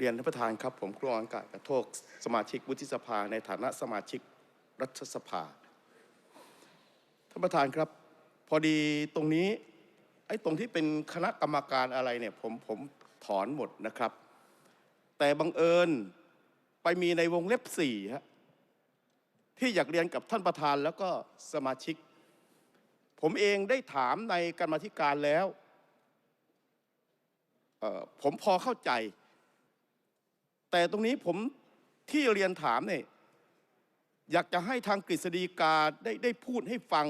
เรียนท่านประธานครับ ผมกรองอากาศกระโทกสมาชิกวุฒิสภาในฐานะสมาชิกรัฐสภาท่านประธานครับ พอดีตรงนี้ไอ้ตรงที่เป็นคณะกรรมการอะไรเนี่ยผมผมถอนหมดนะครับ แต่บังเอิญไปมีในวงเล็บสี่ฮะที่อยากเรียนกับท่านประธานแล้วก็สมาชิก ผมเองได้ถามในกรรมธิการแล้วผมพอเข้าใจ แต่ตรงนี้ผมที่เรียนถามเนี่ยอยากจะให้ทางกฤษฎีกาได้ได้พูดให้ฟัง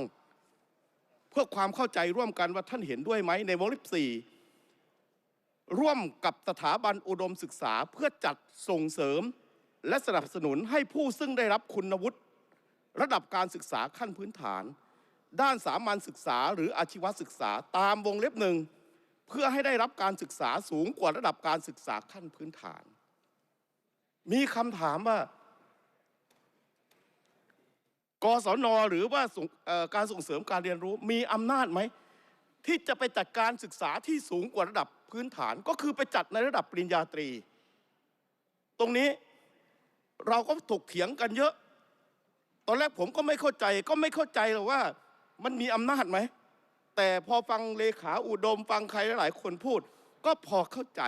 เพื่อความเข้าใจร่วมกันว่าท่านเห็นด้วยไหมในวงเล็บสี่ร่วมกับสถาบันอุดมศึกษาเพื่อจัดส่งเสริม และสนับสนุนให้ผู้ซึ่งได้รับคุณวุฒิระดับการศึกษาขั้นพื้นฐาน ด้านสามัญศึกษาหรืออาชีวศึกษาตามวงเล็บหนึ่งเพื่อให้ได้รับการศึกษาสูงกว่าระดับการศึกษาขั้นพื้นฐาน มีคำถามว่ากศนหรือว่าการส่งเสริมการเรียนรู้มีอำนาจไหม ที่จะไปจัดการศึกษาที่สูงกว่าระดับพื้นฐานก็คือไปจัดในระดับปริญญาตรี ตรงนี้เราก็ถกเถียงกันเยอะ ตอนแรกผมก็ไม่เข้าใจก็ไม่เข้าใจหรอกว่ามันมีอำนาจไหม แต่พอฟังเลขาอุดมฟังใครหลาย ๆ คนพูด ก็พอเข้าใจ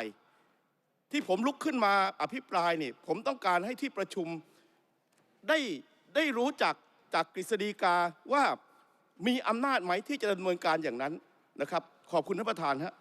ที่ผมลุกขึ้นมาอภิปรายนี่ผมต้องการให้ที่ประชุมได้ได้รู้จักจากกฤษฎีกาว่ามีอำนาจไหมที่จะดำเนินการอย่างนั้นนะครับ ขอบคุณท่านประธานฮะ